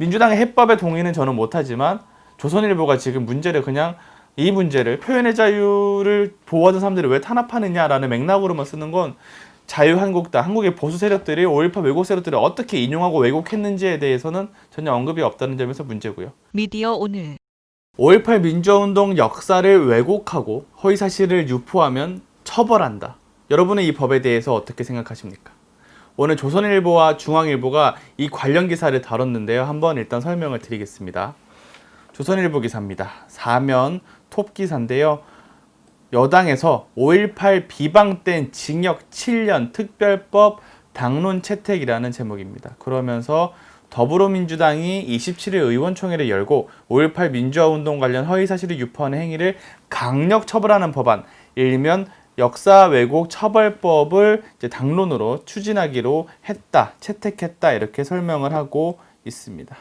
민주당의 해법에 동의는 저는 못하지만 조선일보가 지금 문제를 그냥 이 문제를 표현의 자유를 보호하던 사람들이 왜 탄압하느냐라는 맥락으로만 쓰는 건 자유한국당, 한국의 보수 세력들이 5.18 왜곡 세력들을 어떻게 인용하고 왜곡했는지에 대해서는 전혀 언급이 없다는 점에서 문제고요. 미디어 오늘 5.18 민주화운동 역사를 왜곡하고 허위사실을 유포하면 처벌한다. 여러분은 이 법에 대해서 어떻게 생각하십니까? 오늘 조선일보와 중앙일보가 이 관련 기사를 다뤘는데요. 한번 일단 설명을 드리겠습니다. 조선일보 기사입니다. 사면 톱 기사인데요. 여당에서 5.18 비방된 징역 7년 특별법 당론 채택이라는 제목입니다. 그러면서 더불어민주당이 27일 의원총회를 열고 5.18 민주화운동 관련 허위사실을 유포하는 행위를 강력 처벌하는 법안, 일면 역사 왜곡 처벌법을 이제 당론으로 추진하기로 했다, 채택했다 이렇게 설명을 하고 있습니다.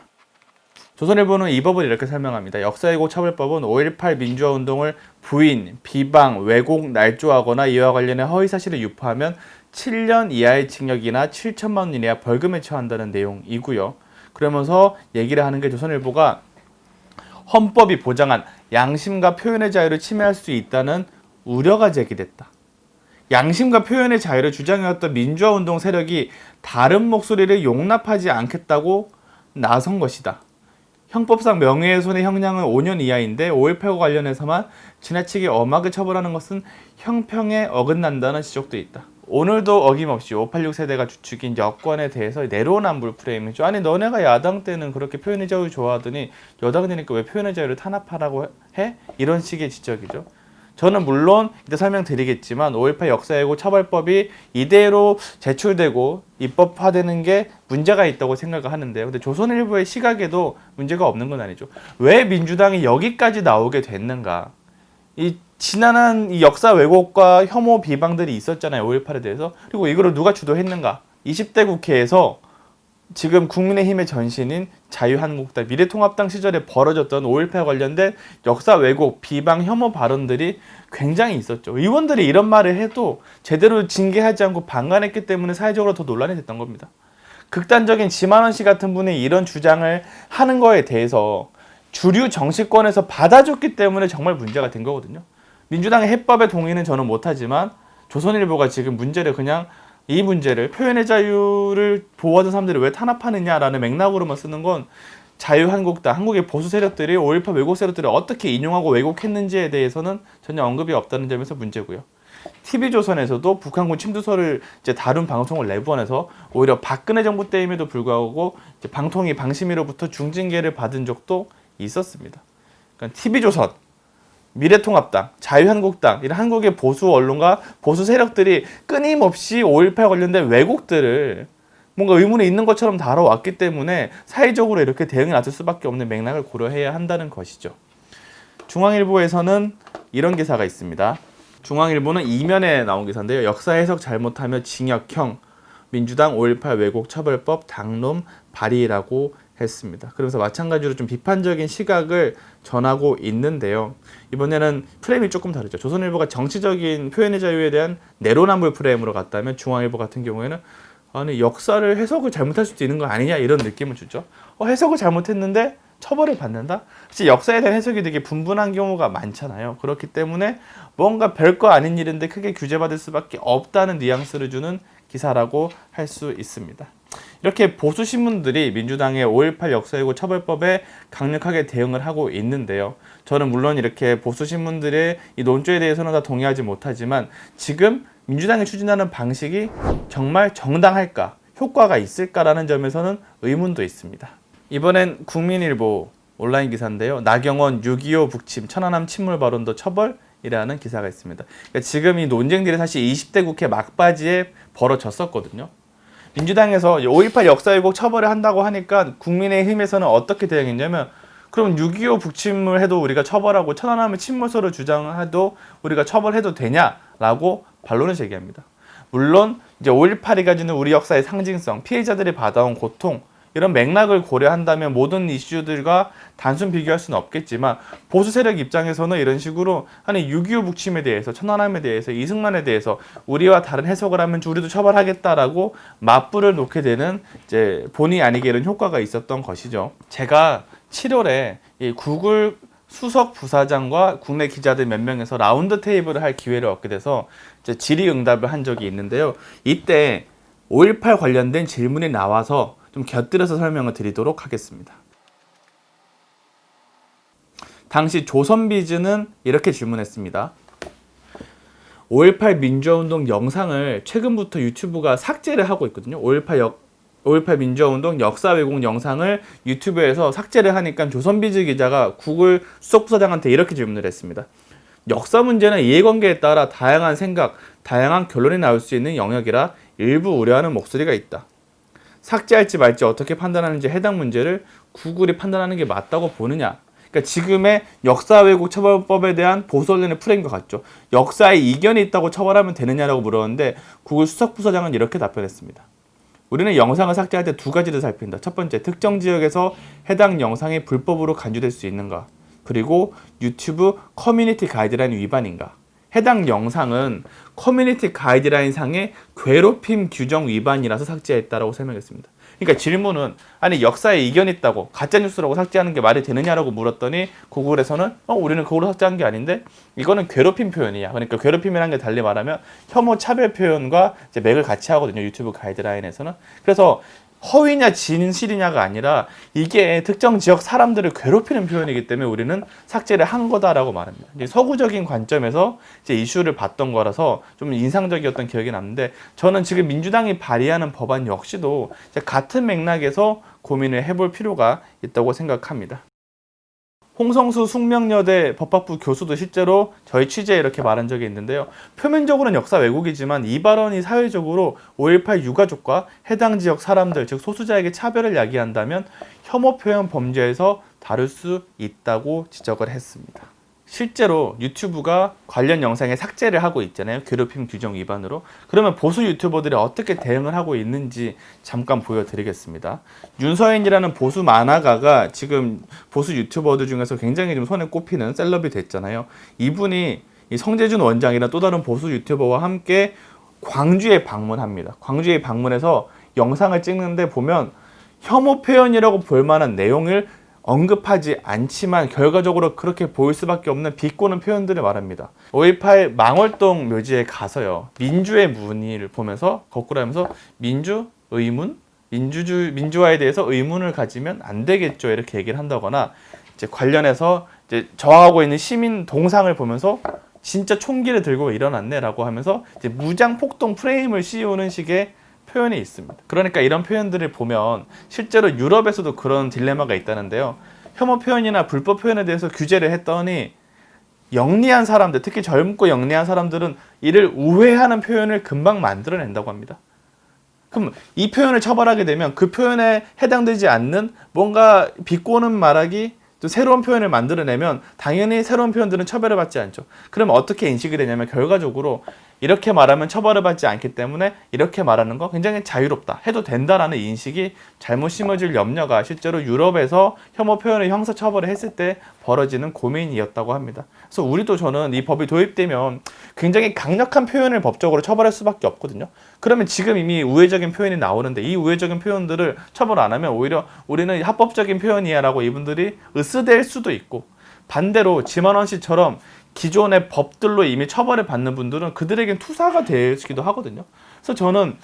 조선일보는 이 법을 이렇게 설명합니다. 역사 왜곡 처벌법은 5.18 민주화 운동을 부인, 비방, 왜곡, 날조하거나 이와 관련해 허위 사실을 유포하면 7년 이하의 징역이나 7천만 원 이하 벌금에 처한다는 내용이고요. 그러면서 얘기를 하는 게 조선일보가 헌법이 보장한 양심과 표현의 자유를 침해할 수 있다는 우려가 제기됐다. 양심과 표현의 자유를 주장해왔던 민주화 운동 세력이 다른 목소리를 용납하지 않겠다고 나선 것이다. 형법상 명예훼손의 형량은 5년 이하인데 5.18과 관련해서만 지나치게 엄하게 처벌하는 것은 형평에 어긋난다는 지적도 있다. 오늘도 어김없이 586 세대가 주축인 여권에 대해서 내로남불 프레임이죠. 아니 너네가 야당 때는 그렇게 표현의 자유 좋아하더니 여당 되니까 왜 표현의 자유를 탄압하라고 해? 이런 식의 지적이죠. 저는 물론 이때 설명드리겠지만 5.18 역사예고 처벌법이 이대로 제출되고 입법화되는 게 문제가 있다고 생각을 하는데요. 근데 조선일보의 시각에도 문제가 없는 건 아니죠. 왜 민주당이 여기까지 나오게 됐는가? 이 지난한 이 역사 왜곡과 혐오 비방들이 있었잖아요. 5.18에 대해서. 그리고 이거를 누가 주도했는가? 20대 국회에서 지금 국민의힘의 전신인 자유한국당, 미래통합당 시절에 벌어졌던 5.18 관련된 역사 왜곡, 비방, 혐오 발언들이 굉장히 있었죠. 의원들이 이런 말을 해도 제대로 징계하지 않고 방관했기 때문에 사회적으로 더 논란이 됐던 겁니다. 극단적인 지만원 씨 같은 분이 이런 주장을 하는 거에 대해서 주류 정치권에서 받아줬기 때문에 정말 문제가 된 거거든요. 민주당의 해법에 동의는 저는 못하지만 조선일보가 지금 문제를 그냥 이 문제를 표현의 자유를 보호하던 사람들이 왜 탄압하느냐라는 맥락으로만 쓰는 건 자유한국당, 한국의 보수 세력들이 5.18 왜곡 세력들을 어떻게 인용하고 왜곡했는지에 대해서는 전혀 언급이 없다는 점에서 문제고요. TV조선에서도 북한군 침투설을 이제 다룬 방송을 내보내서 오히려 박근혜 정부 때임에도 불구하고 방통위 방심위로부터 중징계를 받은 적도 있었습니다. 그러니까 TV조선, 미래통합당, 자유한국당 이런 한국의 보수 언론과 보수 세력들이 끊임없이 5.18 관련된 왜곡들을 뭔가 의문이 있는 것처럼 다뤄왔기 때문에 사회적으로 이렇게 대응이 나설 수밖에 없는 맥락을 고려해야 한다는 것이죠. 중앙일보에서는 이런 기사가 있습니다. 중앙일보는 이면에 나온 기사인데요. 역사 해석 잘못하면 징역형 민주당 5.18 왜곡 처벌법 당론 발의라고 했습니다. 그러면서 마찬가지로 좀 비판적인 시각을 전하고 있는데요. 이번에는 프레임이 조금 다르죠. 조선일보가 정치적인 표현의 자유에 대한 내로남불 프레임으로 갔다면 중앙일보 같은 경우에는 아니 역사를 해석을 잘못할 수도 있는 거 아니냐 이런 느낌을 주죠. 어, 해석을 잘못했는데 처벌을 받는다? 사실 역사에 대한 해석이 되게 분분한 경우가 많잖아요. 그렇기 때문에 뭔가 별거 아닌 일인데 크게 규제받을 수밖에 없다는 뉘앙스를 주는 기사라고 할 수 있습니다. 이렇게 보수 신문들이 민주당의 5.18 역사이고 처벌법에 강력하게 대응을 하고 있는데요. 저는 물론 이렇게 보수 신문들의 이 논조에 대해서는 다 동의하지 못하지만 지금 민주당이 추진하는 방식이 정말 정당할까, 효과가 있을까라는 점에서는 의문도 있습니다. 이번엔 국민일보 온라인 기사인데요. 나경원 6.25 북침 천안함 침몰 발언도 처벌 이라는 기사가 있습니다. 그러니까 지금 이 논쟁들이 사실 20대 국회 막바지에 벌어졌었거든요. 민주당에서 5.18 역사 왜곡 처벌을 한다고 하니까 국민의힘에서는 어떻게 대응했냐면 그럼 6.25 북침을 해도 우리가 처벌하고 천안함의 침몰서를 주장해도 우리가 처벌해도 되냐라고 반론을 제기합니다. 물론 이제 5.18이 가지는 우리 역사의 상징성, 피해자들이 받아온 고통 이런 맥락을 고려한다면 모든 이슈들과 단순 비교할 수는 없겠지만 보수 세력 입장에서는 이런 식으로 아니 6.25 북침에 대해서 천안함에 대해서 이승만에 대해서 우리와 다른 해석을 하면 우리도 처벌하겠다라고 맞불을 놓게 되는 이제 본의 아니게 이런 효과가 있었던 것이죠. 제가 7월에 이 구글 수석 부사장과 국내 기자들 몇 명에서 라운드 테이블을 할 기회를 얻게 돼서 이제 질의응답을 한 적이 있는데요. 이때 5.18 관련된 질문이 나와서 좀 곁들여서 설명을 드리도록 하겠습니다. 당시 조선비즈는 이렇게 질문했습니다. 5.18 민주화운동 영상을 최근부터 유튜브가 삭제를 하고 있거든요. 5.18 역, 5.18 민주화운동 역사 왜곡 영상을 유튜브에서 삭제를 하니까 조선비즈 기자가 구글 수석부사장한테 이렇게 질문을 했습니다. 역사 문제는 이해관계에 따라 다양한 생각, 다양한 결론이 나올 수 있는 영역이라 일부 우려하는 목소리가 있다. 삭제할지 말지 어떻게 판단하는지 해당 문제를 구글이 판단하는 게 맞다고 보느냐. 그러니까 지금의 역사 왜곡 처벌법에 대한 보수 언론의 프레임과 같죠. 역사에 이견이 있다고 처벌하면 되느냐라고 물었는데 구글 수석부서장은 이렇게 답변했습니다. 우리는 영상을 삭제할 때 두 가지를 살핀다. 첫 번째, 특정 지역에서 해당 영상이 불법으로 간주될 수 있는가. 그리고 유튜브 커뮤니티 가이드라인 위반인가. 해당 영상은 커뮤니티 가이드라인 상의 괴롭힘 규정 위반이라서 삭제했다라고 설명했습니다. 그러니까 질문은 아니 역사에 이견 있다고 가짜 뉴스라고 삭제하는 게 말이 되느냐라고 물었더니 구글에서는 어 우리는 그걸로 삭제한 게 아닌데 이거는 괴롭힘 표현이야. 그러니까 괴롭힘이라는 게 달리 말하면 혐오 차별 표현과 이제 맥을 같이 하거든요. 유튜브 가이드라인에서는. 그래서 허위냐 진실이냐가 아니라 이게 특정 지역 사람들을 괴롭히는 표현이기 때문에 우리는 삭제를 한 거다라고 말합니다. 서구적인 관점에서 이제 이슈를 봤던 거라서 좀 인상적이었던 기억이 남는데 저는 지금 민주당이 발의하는 법안 역시도 같은 맥락에서 고민을 해볼 필요가 있다고 생각합니다. 홍성수 숙명여대 법학부 교수도 실제로 저희 취재에 이렇게 말한 적이 있는데요. 표면적으로는 역사 왜곡이지만 이 발언이 사회적으로 5.18 유가족과 해당 지역 사람들, 즉 소수자에게 차별을 야기한다면 혐오 표현 범죄에서 다룰 수 있다고 지적을 했습니다. 실제로 유튜브가 관련 영상에 삭제를 하고 있잖아요. 괴롭힘 규정 위반으로. 그러면 보수 유튜버들이 어떻게 대응을 하고 있는지 잠깐 보여드리겠습니다. 윤서인이라는 보수 만화가가 지금 보수 유튜버들 중에서 굉장히 좀 손에 꼽히는 셀럽이 됐잖아요. 이분이 이 성재준 원장이나 또 다른 보수 유튜버와 함께 광주에 방문합니다. 광주에 방문해서 영상을 찍는데 보면 혐오 표현이라고 볼 만한 내용을 언급하지 않지만 결과적으로 그렇게 보일 수밖에 없는 비꼬는 표현들을 말합니다. 5.18 망월동 묘지에 가서요. 민주의 문의를 보면서 거꾸로 하면서 민주 의문 민주주 민주화에 대해서 의문을 가지면 안 되겠죠 이렇게 얘기를 한다거나 이제 관련해서 이제 저항하고 있는 시민 동상을 보면서 진짜 총기를 들고 일어났네라고 하면서 이제 무장 폭동 프레임을 씌우는 식의 표현이 있습니다. 그러니까 이런 표현들을 보면 실제로 유럽에서도 그런 딜레마가 있다는데요. 혐오 표현이나 불법 표현에 대해서 규제를 했더니 영리한 사람들, 특히 젊고 영리한 사람들은 이를 우회하는 표현을 금방 만들어낸다고 합니다. 그럼 이 표현을 처벌하게 되면 그 표현에 해당되지 않는 뭔가 비꼬는 말하기 또 새로운 표현을 만들어내면 당연히 새로운 표현들은 처벌을 받지 않죠. 그럼 어떻게 인식이 되냐면 결과적으로 이렇게 말하면 처벌을 받지 않기 때문에 이렇게 말하는 거 굉장히 자유롭다 해도 된다라는 인식이 잘못 심어질 염려가 실제로 유럽에서 혐오 표현을 형사 처벌을 했을 때 벌어지는 고민이었다고 합니다. 그래서 우리도 저는 이 법이 도입되면 굉장히 강력한 표현을 법적으로 처벌할 수밖에 없거든요. 그러면 지금 이미 우회적인 표현이 나오는데 이 우회적인 표현들을 처벌 안 하면 오히려 우리는 합법적인 표현이야라고 이분들이 으스댈 수도 있고 반대로 지만원 씨처럼 기존의 법들로 이미 처벌을 받는 분들은 그들에겐 투사가 되기도 하거든요. 그래서 저는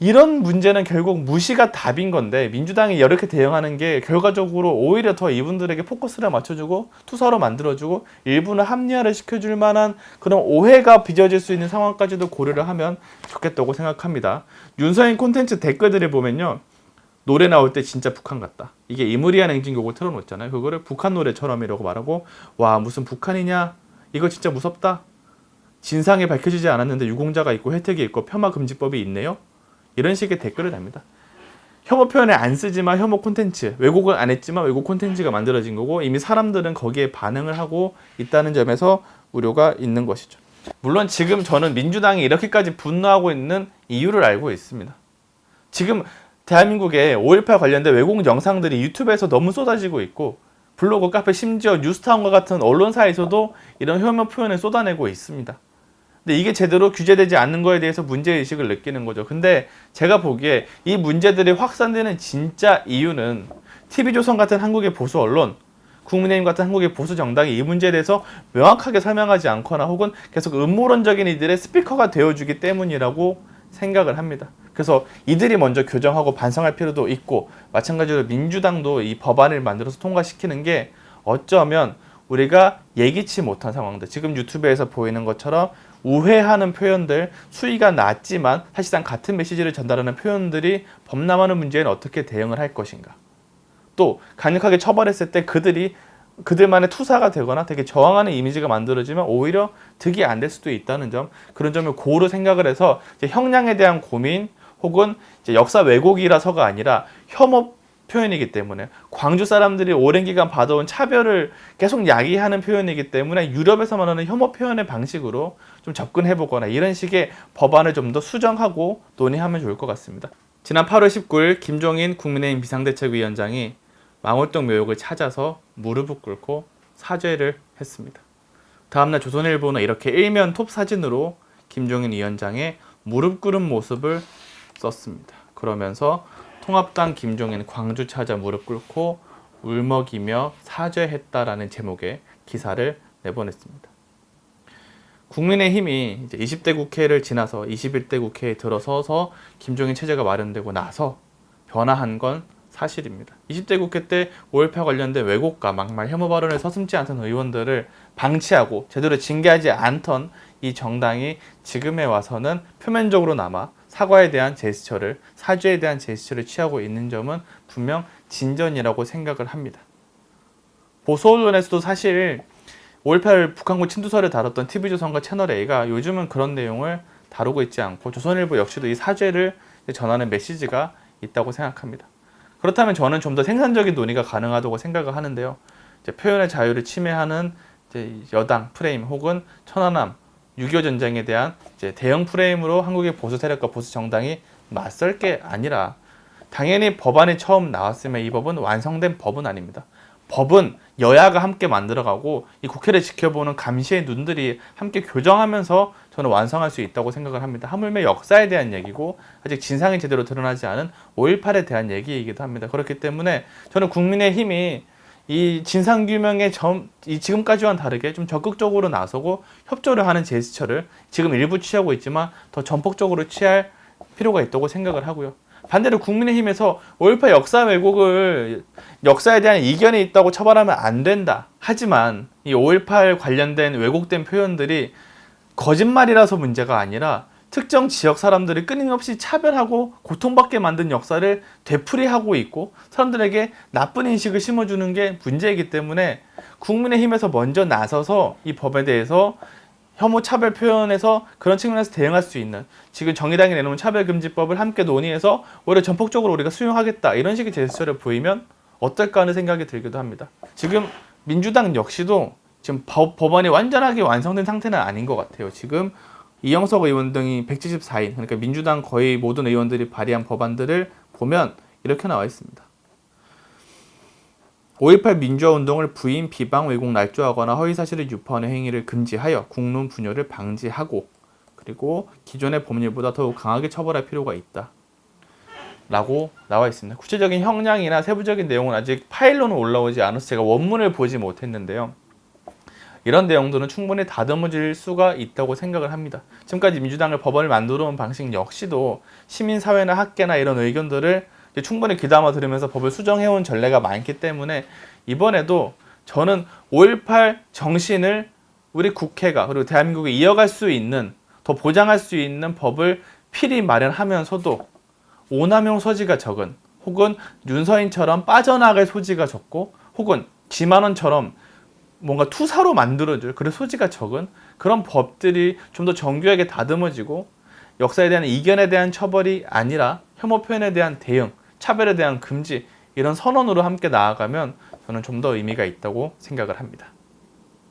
이런 문제는 결국 무시가 답인 건데 민주당이 이렇게 대응하는 게 결과적으로 오히려 더 이분들에게 포커스를 맞춰주고 투사로 만들어주고 일부는 합리화를 시켜줄 만한 그런 오해가 빚어질 수 있는 상황까지도 고려를 하면 좋겠다고 생각합니다. 윤서인 콘텐츠 댓글들을 보면요. 노래 나올 때 진짜 북한 같다. 이게 이무리한 행진곡을 틀어놓잖아요. 그거를 북한 노래처럼이라고 말하고 와 무슨 북한이냐? 이거 진짜 무섭다. 진상이 밝혀지지 않았는데 유공자가 있고 혜택이 있고 폄하 금지법이 있네요. 이런 식의 댓글을 답니다. 혐오 표현을 안 쓰지만 혐오 콘텐츠, 왜곡을 안 했지만 왜곡 콘텐츠가 만들어진 거고 이미 사람들은 거기에 반응을 하고 있다는 점에서 우려가 있는 것이죠. 물론 지금 저는 민주당이 이렇게까지 분노하고 있는 이유를 알고 있습니다. 지금 대한민국에 5.18 관련된 외국 영상들이 유튜브에서 너무 쏟아지고 있고 블로그, 카페, 심지어 뉴스타운과 같은 언론사에서도 이런 혐오 표현을 쏟아내고 있습니다. 근데 이게 제대로 규제되지 않는 거에 대해서 문제의식을 느끼는 거죠. 근데 제가 보기에 이 문제들이 확산되는 진짜 이유는 TV조선 같은 한국의 보수 언론, 국민의힘 같은 한국의 보수 정당이 이 문제에 대해서 명확하게 설명하지 않거나 혹은 계속 음모론적인 이들의 스피커가 되어주기 때문이라고 생각을 합니다. 그래서 이들이 먼저 교정하고 반성할 필요도 있고 마찬가지로 민주당도 이 법안을 만들어서 통과시키는 게 어쩌면 우리가 예기치 못한 상황들 지금 유튜브에서 보이는 것처럼 우회하는 표현들 수위가 낮지만 사실상 같은 메시지를 전달하는 표현들이 범람하는 문제에는 어떻게 대응을 할 것인가? 또 강력하게 처벌했을 때 그들이 그들만의 투사가 되거나 되게 저항하는 이미지가 만들어지면 오히려 득이 안 될 수도 있다는 점 그런 점을 고루 생각을 해서 형량에 대한 고민 혹은 역사 왜곡이라서가 아니라 혐오 표현이기 때문에 광주 사람들이 오랜 기간 받아온 차별을 계속 야기하는 표현이기 때문에 유럽에서 말하는 혐오 표현의 방식으로 좀 접근해 보거나 이런 식의 법안을 좀 더 수정하고 논의하면 좋을 것 같습니다. 지난 8월 19일 김종인 국민의힘 비상대책위원장이 망월동 묘역을 찾아서 무릎을 꿇고 사죄를 했습니다. 다음날 조선일보는 이렇게 일면 톱 사진으로 김종인 위원장의 무릎 꿇은 모습을 썼습니다. 그러면서 통합당 김종인 광주 찾아 무릎 꿇고 울먹이며 사죄했다라는 제목의 기사를 내보냈습니다. 국민의힘이 이제 20대 국회를 지나서 21대 국회에 들어서서 김종인 체제가 마련되고 나서 변화한 건 사실입니다. 20대 국회 때 5.18 관련된 왜곡과 막말 혐오 발언을 서슴지 않던 의원들을 방치하고 제대로 징계하지 않던 이 정당이 지금에 와서는 표면적으로 남아 사과에 대한 제스처를 사죄에 대한 제스처를 취하고 있는 점은 분명 진전이라고 생각을 합니다. 보수 언론에서도 사실 5.18 북한군 침투설을 다뤘던 TV조선과 채널A가 요즘은 그런 내용을 다루고 있지 않고 조선일보 역시도 이 사죄를 전하는 메시지가 있다고 생각합니다. 그렇다면 저는 좀 더 생산적인 논의가 가능하다고 생각을 하는데요. 표현의 자유를 침해하는 여당 프레임 혹은 천안함 6.25 전쟁에 대한 대형 프레임으로 한국의 보수 세력과 보수 정당이 맞설 게 아니라 당연히 법안이 처음 나왔으면 이 법은 완성된 법은 아닙니다. 법은 여야가 함께 만들어가고 이 국회를 지켜보는 감시의 눈들이 함께 교정하면서 저는 완성할 수 있다고 생각을 합니다. 하물며 역사에 대한 얘기고 아직 진상이 제대로 드러나지 않은 5.18에 대한 얘기이기도 합니다. 그렇기 때문에 저는 국민의 힘이 이 진상규명의 점, 이 지금까지와는 다르게 좀 적극적으로 나서고 협조를 하는 제스처를 지금 일부 취하고 있지만 더 전폭적으로 취할 필요가 있다고 생각을 하고요. 반대로 국민의힘에서 5.18 역사 왜곡을 역사에 대한 이견이 있다고 처벌하면 안 된다. 하지만 이 5.18 관련된 왜곡된 표현들이 거짓말이라서 문제가 아니라 특정 지역 사람들이 끊임없이 차별하고 고통받게 만든 역사를 되풀이하고 있고 사람들에게 나쁜 인식을 심어주는 게 문제이기 때문에 국민의힘에서 먼저 나서서 이 법에 대해서 혐오 차별 표현에서 그런 측면에서 대응할 수 있는 지금 정의당이 내놓은 차별금지법을 함께 논의해서 오히려 전폭적으로 우리가 수용하겠다 이런 식의 제스처를 보이면 어떨까 하는 생각이 들기도 합니다. 지금 민주당 역시도 지금 법, 법안이 완전하게 완성된 상태는 아닌 것 같아요. 지금 이영석 의원 등이 174인 그러니까 민주당 거의 모든 의원들이 발의한 법안들을 보면 이렇게 나와 있습니다. 5.18 민주화운동을 부인, 비방, 왜곡, 날조하거나 허위사실을 유포하는 행위를 금지하여 국론 분열을 방지하고 그리고 기존의 법률보다 더욱 강하게 처벌할 필요가 있다. 라고 나와 있습니다. 구체적인 형량이나 세부적인 내용은 아직 파일로는 올라오지 않아서 제가 원문을 보지 못했는데요. 이런 내용들은 충분히 다듬어질 수가 있다고 생각을 합니다. 지금까지 민주당을 법원을 만들어 온 방식 역시도 시민사회나 학계나 이런 의견들을 충분히 귀담아 들으면서 법을 수정해온 전례가 많기 때문에 이번에도 저는 5.18 정신을 우리 국회가 그리고 대한민국이 이어갈 수 있는 더 보장할 수 있는 법을 필히 마련하면서도 오남용 소지가 적은 혹은 윤서인처럼 빠져나갈 소지가 적고 혹은 지만원처럼 뭔가 투사로 만들어줄 그런 소지가 적은 그런 법들이 좀 더 정교하게 다듬어지고 역사에 대한 이견에 대한 처벌이 아니라 혐오 표현에 대한 대응 차별에 대한 금지 이런 선언으로 함께 나아가면 저는 좀 더 의미가 있다고 생각을 합니다.